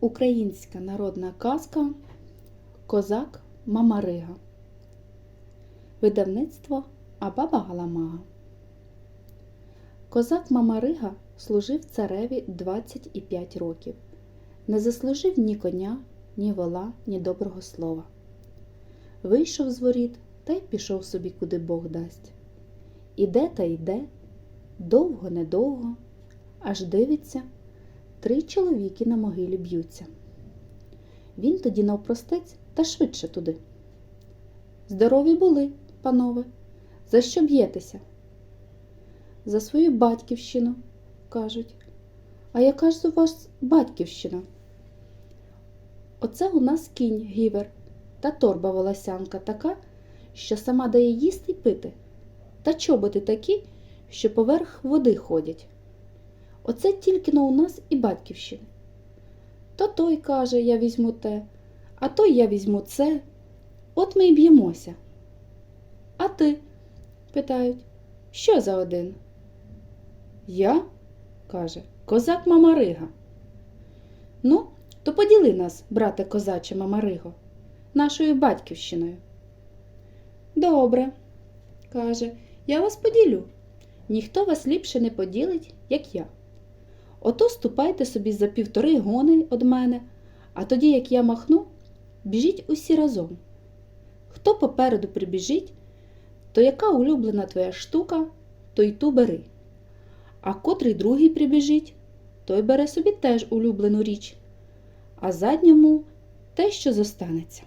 Українська народна казка Козак Мамарига. Видавництво Абаба Галамага. Козак Мамарига служив цареві 25 років. Не заслужив ні коня, ні вола, ні доброго слова. Вийшов з воріт та й пішов собі, куди Бог дасть. Іде та йде, довго недовго, аж дивиться, три чоловіки на могилі б'ються. Він тоді навпростець та швидше туди. Здорові були, панове, за що б'єтеся? За свою батьківщину, кажуть. А яка ж у вас батьківщина? Оце у нас кінь гівер та торба волосянка така, що сама дає їсти й пити, та чоботи такі, що поверх води ходять. Оце тільки но у нас і батьківщини. То той каже, я візьму те, а той я візьму це. От ми й б'ємося. А ти? питають, що за один? Я, каже, козак Мамарига. Ну, то поділи нас, брате козаче Мамариго, нашою батьківщиною. Добре, каже, я вас поділю. Ніхто вас ліпше не поділить, як я. Ото ступайте собі за півтори гони од мене, а тоді, як я махну, біжіть усі разом. Хто попереду прибіжить, то яка улюблена твоя штука, то й ту бери. А котрий другий прибіжить, той бере собі теж улюблену річ, а задньому те, що зостанеться.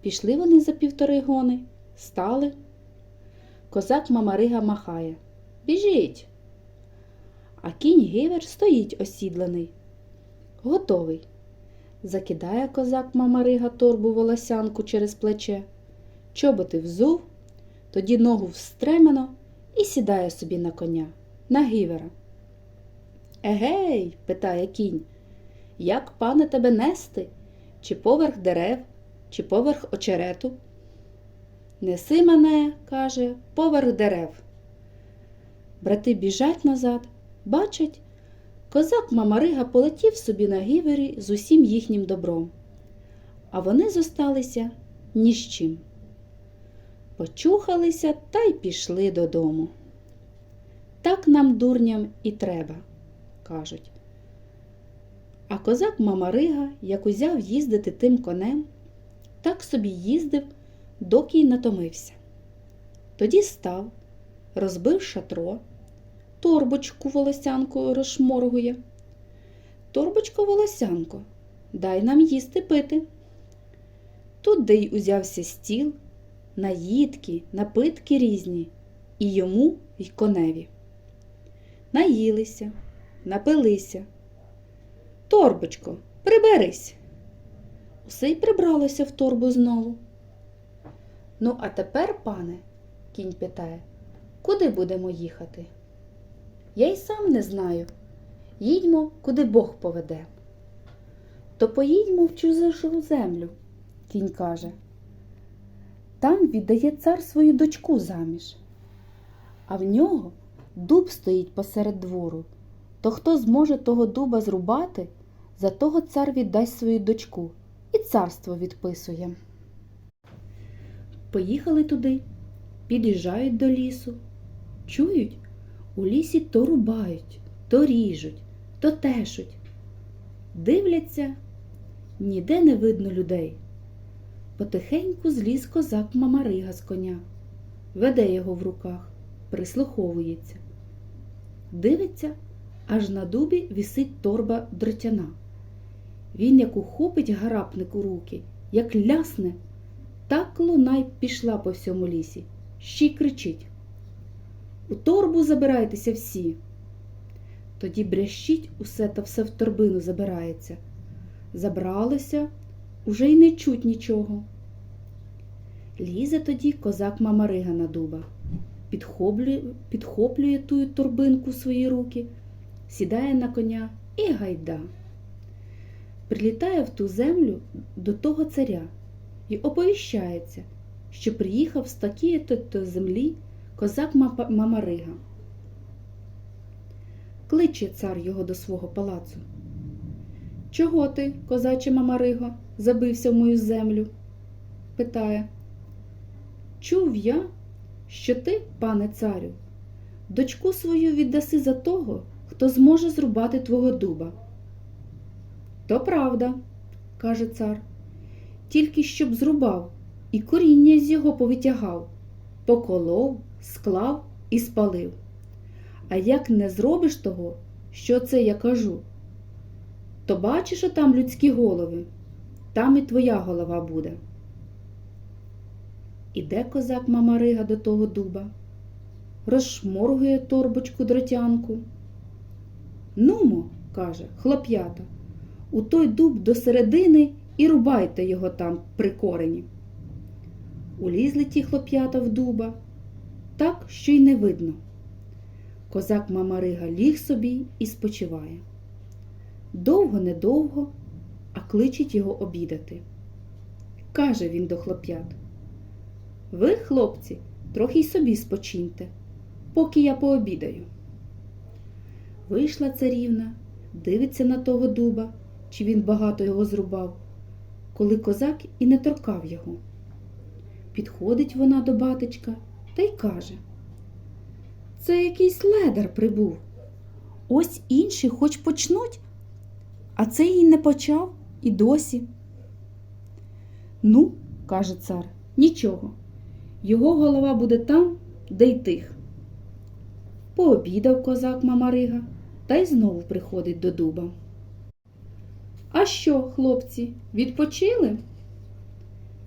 Пішли вони за півтори гони, стали. Козак Мамарига махає. Біжіть. А кінь Гівер стоїть осідлений. Готовий. Закидає козак Мамарига торбу волосянку через плече, чоботи взув, тоді ногу встремено і сідає собі на коня, на гівера. Егей, питає кінь, як пане тебе нести? Чи поверх дерев, чи поверх очерету? Неси мене, каже, поверх дерев. Брати біжать назад, бачать, козак Мамарига полетів собі на гівері з усім їхнім добром, а вони зосталися ні з чим. Почухалися та й пішли додому. Так нам, дурням, і треба, кажуть. А козак Мамарига, як узяв їздити тим конем, так собі їздив, доки й натомився. Тоді став, розбив шатро, торбочку волосянкою розшморгує. Торбочко волосянко, дай нам їсти пити. Тут де й узявся стіл, наїдки, напитки різні, і йому, й коневі. Наїлися, напилися. Торбочко, приберись. Усе й прибралося в торбу знову. Ну, а тепер, пане, кінь питає, куди будемо їхати? Я й сам не знаю. Їдьмо, куди Бог поведе. То поїдьмо в чужу землю, кінь каже. Там віддає цар свою дочку заміж, а в нього дуб стоїть посеред двору. То хто зможе того дуба зрубати, за того цар віддасть свою дочку і царство відписує. Поїхали туди, під'їжджають до лісу, чують, у лісі то рубають, то ріжуть, то тешуть. Дивляться, ніде не видно людей. Потихеньку зліз козак Мамарига з коня, веде його в руках, прислуховується. Дивиться, аж на дубі вісить торба дротяна. Він як ухопить гарапник у руки, як лясне, так луна й пішла по всьому лісі, ще й кричить. У торбу забирайтеся всі. Тоді брящить усе та все в торбину забирається. Забралося, уже й не чуть нічого. Лізе тоді козак Мамарига на дуба, підхоплює, підхоплює тую торбинку в свої руки, сідає на коня і гайда. Прилітає в ту землю до того царя і оповіщається, що приїхав з такої то землі козак Мамарига. Кличе цар його до свого палацу. Чого ти, козаче Мамариго, забився в мою землю? питає. Чув я, що ти, пане царю, дочку свою віддаси за того, хто зможе зрубати твого дуба. То правда, каже цар, тільки щоб зрубав і коріння з його повитягав, поколов, склав і спалив. А як не зробиш того, що це я кажу, то бачиш отам людські голови, там і твоя голова буде. Іде козак Мамарига до того дуба, розшморгує торбочку дротянку. Нумо, каже, хлоп'ята, у той дуб до середини і рубайте його там при корені. Улізли ті хлоп'ята в дуба, так, що й не видно. Козак Мамарига ліг собі і спочиває. Довго-недовго, а кличуть його обідати. Каже він до хлоп'ят. Ви, хлопці, трохи й собі спочиньте, поки я пообідаю. Вийшла царівна, дивиться на того дуба, чи він багато його зрубав, коли козак і не торкав його. Підходить вона до батечка та й каже Це якийсь ледар прибув. Ось інші хоч почнуть, а цей і не почав і досі. Ну, каже цар, нічого. Його голова буде там, де й тих. Пообідав козак Мамарига та й знову приходить до дуба. А що, хлопці, відпочили?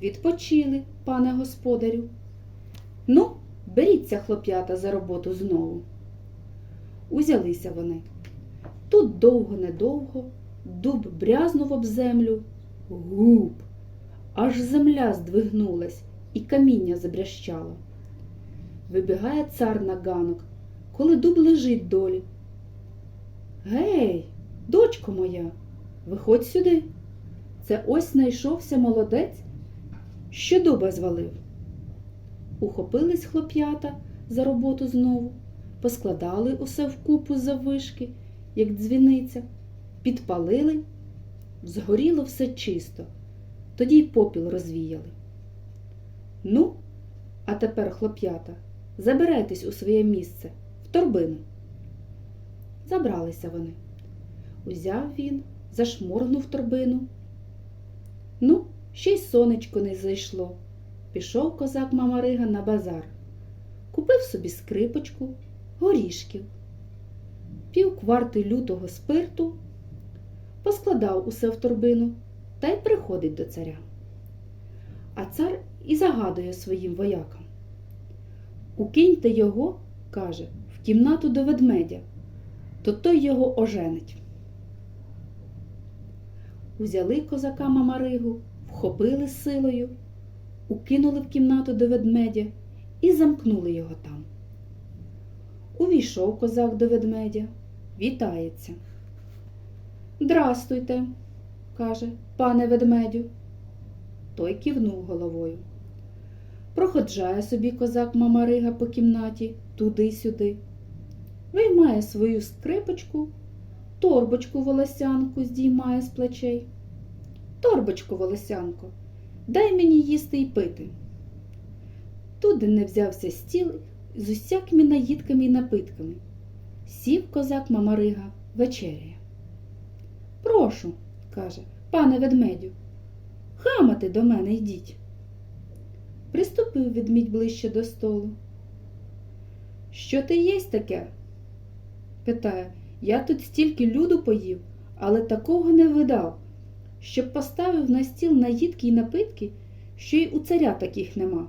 Відпочили, пане господарю. Ну, беріться, хлоп'ята, за роботу знову. Узялися вони. Тут довго-недовго дуб брязнув об землю. Гуп! Аж земля здвигнулась і каміння забрящало. Вибігає цар на ганок, коли дуб лежить долі. Гей, дочко моя, виходь сюди. Це ось знайшовся молодець, що дуба звалив. Ухопились хлоп'ята за роботу знову, поскладали усе вкупу заввишки, як дзвіниця, підпалили, згоріло все чисто, тоді й попіл розвіяли. Ну, а тепер, хлоп'ята, забирайтесь у своє місце, в торбину. Забралися вони. Узяв він, зашморгнув торбину. Ну, ще й сонечко не зайшло. Пішов козак Мамарига на базар. Купив собі скрипочку, горішків, пів кварти лютого спирту, поскладав усе в торбину та й приходить до царя. А цар і загадує своїм воякам. Укиньте його, каже, в кімнату до ведмедя, то той його оженить. Узяли козака Мамаригу, вхопили силою, укинули в кімнату до ведмедя і замкнули його там. Увійшов козак до ведмедя, вітається. Здрастуйте, каже, пане ведмедю. Той кивнув головою. Проходжає собі козак Мамарига по кімнаті туди-сюди. Виймає свою скрипочку, торбочку волосянку здіймає з плечей. Торбочку волосянко, дай мені їсти й пити. Туди не взявся стіл з усякими наїдками і напитками. Сів козак Мамарига вечеряє. Прошу, каже, пане ведмедю, хамати до мене йдіть. Приступив ведмідь ближче до столу. Що ти єсть таке? питає, я тут стільки люду поїв, але такого не видав, щоб поставив на стіл наїдки й напитки, що й у царя таких нема.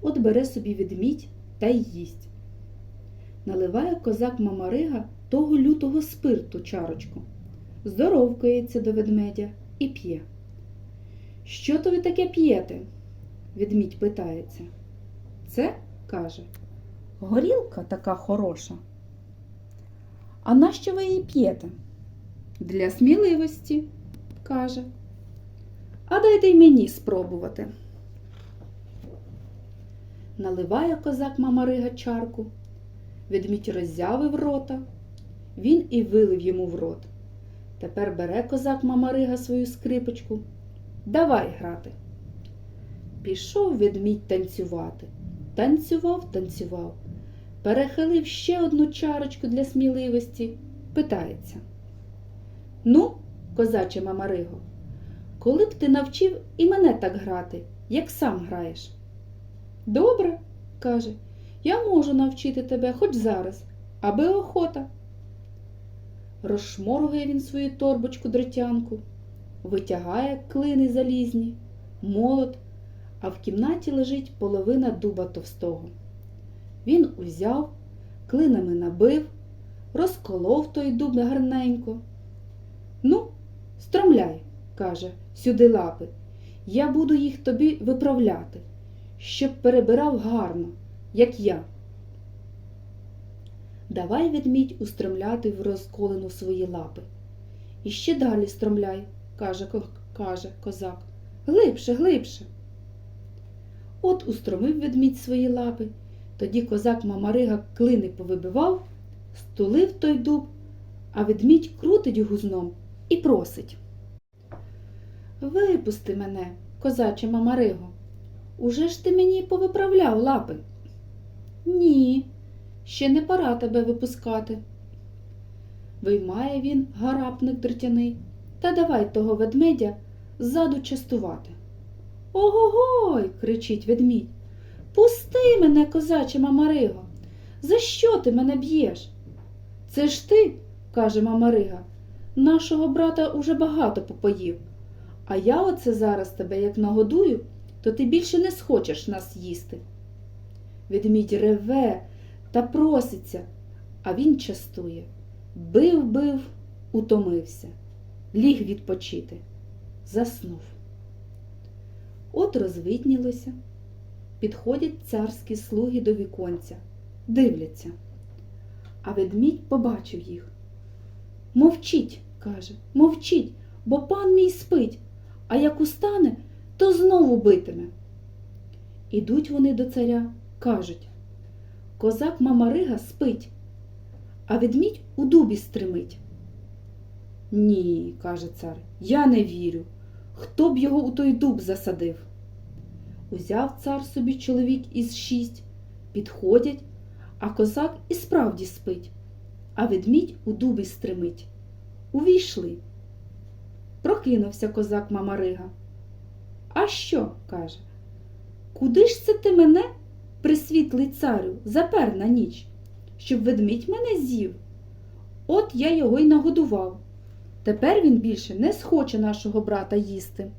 От бере собі ведмідь та й їсть. Наливає козак Мамарига того лютого спирту чарочку, здоровкається до ведмедя і п'є. Що то ви таке п'єте? Ведмідь питається. Це, каже, горілка така хороша. А нащо ви її п'єте? Для сміливості, каже. А дайте й мені спробувати. Наливає козак Мамарига чарку, ведмідь роззявив рота, він і вилив йому в рот. Тепер бере козак Мамарига свою скрипочку. Давай грати. Пішов ведмідь танцювати. Танцював, танцював. Перехилив ще одну чарочку для сміливості. Питається. Ну, козаче Мамариго, коли б ти навчив і мене так грати, як сам граєш? Добре, каже, я можу навчити тебе хоч зараз, аби охота. Розшморгує він свою торбочку дротянку, витягає клини залізні, молот, а в кімнаті лежить половина дуба товстого. Він узяв, клинами набив, розколов той дуб гарненько. Ну, стромляй, каже, сюди лапи. Я буду їх тобі виправляти, щоб перебирав гарно, як я. Давай ведмідь устромляти в розколену свої лапи. І ще далі стромляй, каже, каже козак. Глибше, глибше. От устромив ведмідь свої лапи, тоді козак Мамарига клини повибивав, стулив той дуб, а ведмідь крутить гузном і просить. Випусти мене, козаче Мамариго. Уже ж ти мені повиправляв лапи. Ні, ще не пора тебе випускати. Виймає він гарапник дртяний та давай того ведмедя ззаду частувати. Ого-гой, кричить ведмідь. Пусти мене, козаче Мамариго. За що ти мене б'єш? Це ж ти, каже Мамарига, нашого брата уже багато попоїв. А я оце зараз тебе як нагодую, то ти більше не схочеш нас їсти. Ведмідь реве та проситься, а він частує. Бив, бив, утомився, ліг відпочити, заснув. От розвиднілося, підходять царські слуги до віконця, дивляться. А ведмідь побачив їх. Мовчіть, каже, мовчіть, бо пан мій спить, а як устане, то знову битиме. Ідуть вони до царя, кажуть Козак Мамарига спить, а ведмідь у дубі стримить. Ні, каже цар, я не вірю. Хто б його у той дуб засадив? Узяв цар собі чоловік із шість, підходять, а козак і справді спить, а ведмідь у дубі стримить. Увійшли. Прокинувся козак Мамарига. А що? каже. Куди ж це ти мене, присвітлий царю, запер на ніч, щоб ведмідь мене з'їв? От я його й нагодував. Тепер він більше не схоче нашого брата їсти.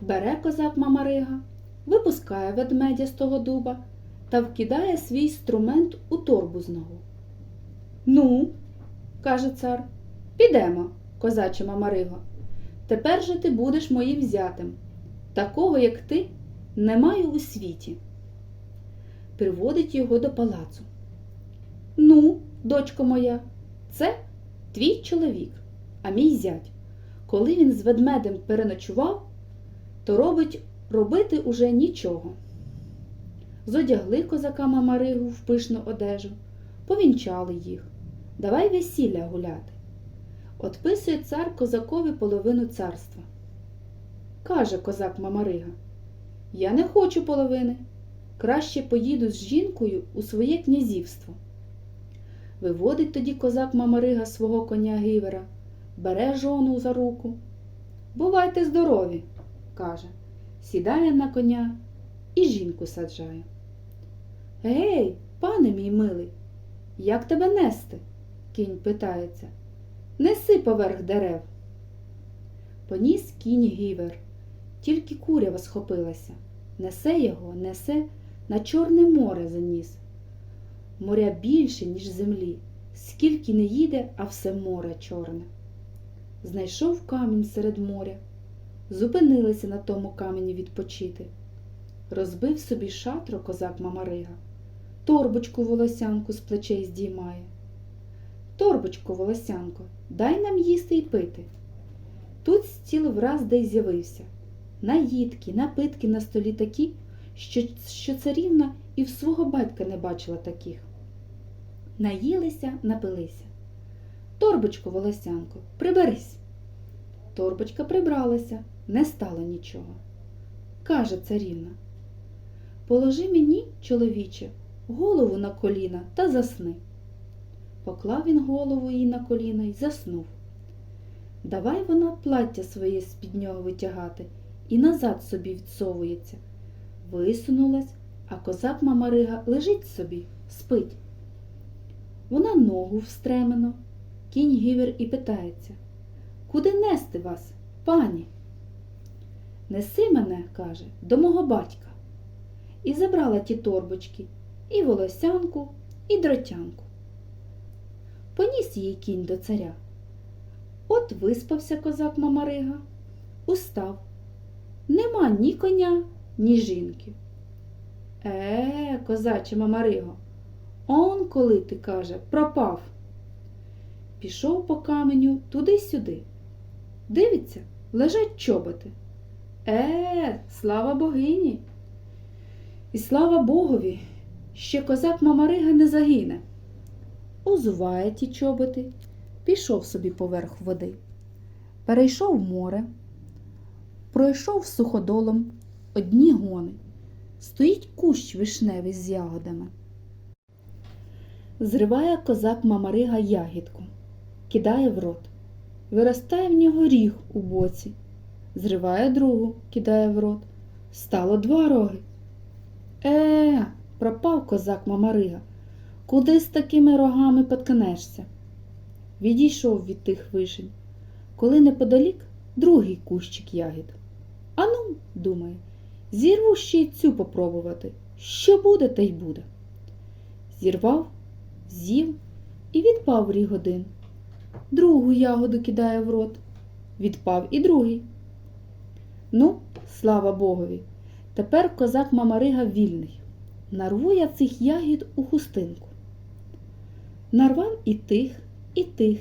Бере козак Мамарига, випускає ведмедя з того дуба та вкидає свій інструмент у торбу знову. Ну, каже цар, підемо, козаче Мамариго. Тепер же ти будеш моїм зятем. Такого, як ти, не маю у світі. Приводить його до палацу. Ну, дочко моя, це твій чоловік, а мій зять. Коли він з ведмедем переночував, то робить робити уже нічого. Зодягли козака Мамаригу в пишну одежу, повінчали їх. Давай весілля гуляти. Отписує цар козакові половину царства. Каже козак Мамарига, я не хочу половини. Краще поїду з жінкою у своє князівство. Виводить тоді козак Мамарига свого коня Гивера, бере жону за руку. Бувайте здорові, каже, сідає на коня і жінку саджає. Гей, пане мій милий, як тебе нести? Кінь питається. Неси поверх дерев. Поніс кінь гівер, тільки курява схопилася. Несе його, несе, на Чорне море заніс. Моря більше, ніж землі, скільки не їде, а все море чорне. Знайшов камінь серед моря, зупинилися на тому камені відпочити. Розбив собі шатро козак Мамарига, торбочку волосянку з плечей здіймає. Торбочко, волосянко, дай нам їсти й пити. Тут стіл враз де й з'явився. Наїдки, напитки на столі такі, що, що царівна і в свого батька не бачила таких. Наїлися, напилися. Торбочко, волосянко, приберись. Торбочка прибралася, не стало нічого. Каже царівна. Положи мені, чоловіче, голову на коліна та засни. Поклав він голову їй на коліна й заснув. Давай вона плаття своє з-під нього витягати і назад собі відсовується. Висунулась, а козак Мамарига лежить собі, спить. Вона ногу встремено, кінь гівер і питається Куди нести вас, пані? Неси мене, каже, до мого батька. І забрала ті торбочки, і волосянку, і дротянку. Поніс її кінь до царя. От виспався козак Мамарига, устав. Нема ні коня, ні жінки. Е, козаче Мамариго, он коли ти, каже, пропав. Пішов по каменю туди-сюди. Дивиться, лежать чоботи. Е, слава богині. І слава Богові, ще козак Мамарига не загине. Узуває ті чоботи, пішов собі поверх води, перейшов море, пройшов суходолом одні гони. Стоїть кущ вишневий з ягодами. Зриває козак Мамарига ягідку, кидає в рот. Виростає в нього ріг у боці. Зриває другу, кидає в рот. Стало два роги. Е, пропав козак Мамарига. Куди з такими рогами поткнешся? Відійшов від тих вишень, коли неподалік другий кущик ягід. Ану, думає, зірву ще й цю попробувати. Що буде, те й буде. Зірвав, з'їв і відпав ріг один. Другу ягоду кидає в рот. Відпав і другий. Ну, слава Богові, тепер козак Мамарига вільний. Нарву я цих ягід у хустинку. Нарвав і тих, і тих,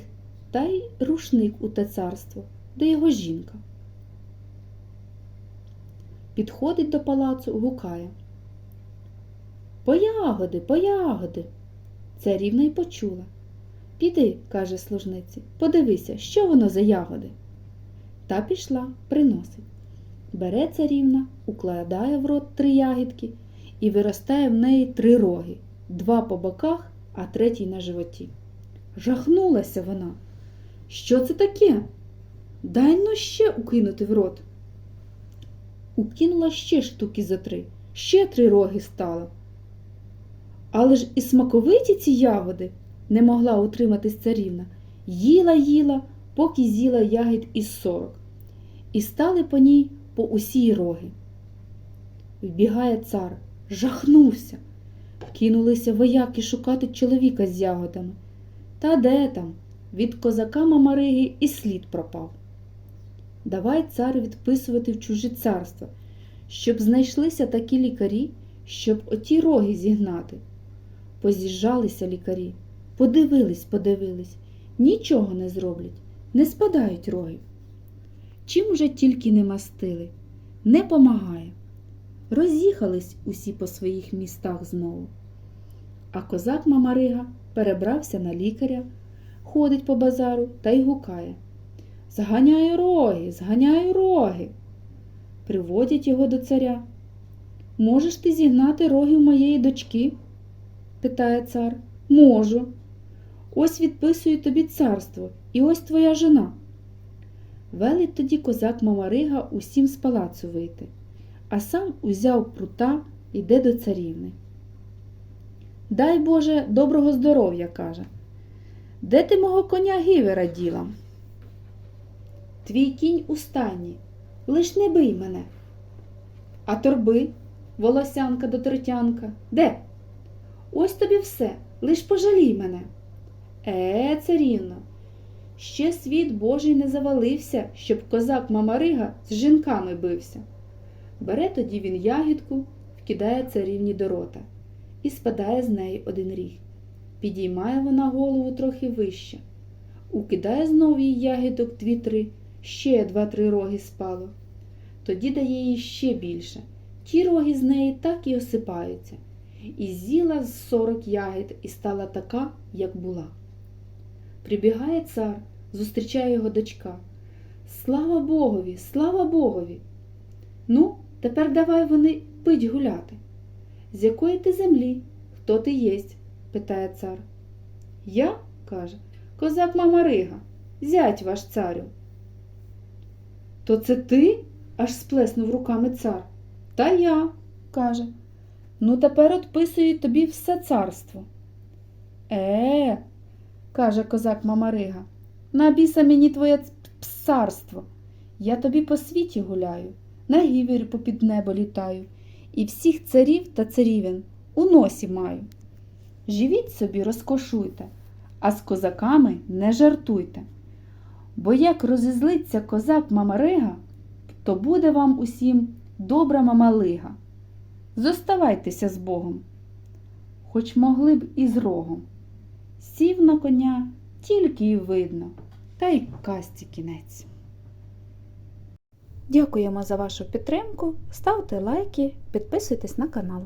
та й рушник у те царство, де його жінка. Підходить до палацу, гукає. По ягоди, по ягоди. Царівна й почула. Піди, каже служниці, подивися, що воно за ягоди. Та пішла, приносить. Бере царівна, укладає в рот три ягідки і виростає в неї три роги, два по боках, а третій на животі. Жахнулася вона. Що це таке? Дай ну ще укинути в рот. Укинула ще штуки за три, ще три роги стало. Але ж і смаковиті ці ягоди не могла утриматись царівна. Їла, їла, поки з'їла ягід із сорок. І стали по ній по усій роги. Вбігає цар, жахнувся. Кинулися вояки шукати чоловіка з ягодами. Та де там? Від козака Мамариги і слід пропав. Давай цар відписувати в чужі царства, щоб знайшлися такі лікарі, щоб оті роги зігнати. Поз'їжджалися лікарі, подивились, подивились, нічого не зроблять, не спадають роги. Чим вже тільки не мастили, не помагає. Роз'їхались усі по своїх містах знову. А козак Мамарига перебрався на лікаря, ходить по базару та й гукає. Зганяю роги, зганяю роги. Приводять його до царя. Можеш ти зігнати рогів моєї дочки? питає цар. Можу. Ось відписую тобі царство, і ось твоя жена. Велить тоді козак Мамарига усім з палацу вийти, а сам узяв прута йде до царівни. Дай Боже доброго здоров'я, каже. Де ти мого коня гівера діла? Твій кінь у стані, лиш не бий мене. А торби, волосянка до третянка, де? Ось тобі все, лиш пожалій мене. Е, царівно, ще світ Божий не завалився, щоб козак Мамарига з жінками бився. Бере тоді він ягідку, вкидає царівні до рота і спадає з неї один ріг. Підіймає вона голову трохи вище, укидає знову їй ягідок дві-три, ще два-три роги спало. Тоді дає їй ще більше. Ті роги з неї так і осипаються. І з'їла з сорок ягід і стала така, як була. Прибігає цар, зустрічає його дочка. Слава Богові, слава Богові. Ну, тепер давай вони пить гуляти. З якої ти землі? Хто ти єсть? питає цар. Я, каже, козак Мамарига, зять ваш царю. То це ти? аж сплеснув руками цар. Та я, каже. Ну, тепер отписую тобі все царство. Е, каже козак Мамарига, на біса мені твоє царство. Я тобі по світі гуляю, на гівері попід небо літаю, і всіх царів та царівен у носі маю. Живіть собі, розкошуйте, а з козаками не жартуйте. Бо як розізлиться козак Мамарига, то буде вам усім добра мамалига. Зоставайтеся з Богом, хоч могли б і з рогом. Сів на коня, тільки й видно, та й казці кінець. Дякуємо за вашу підтримку. Ставте лайки, підписуйтесь на канал.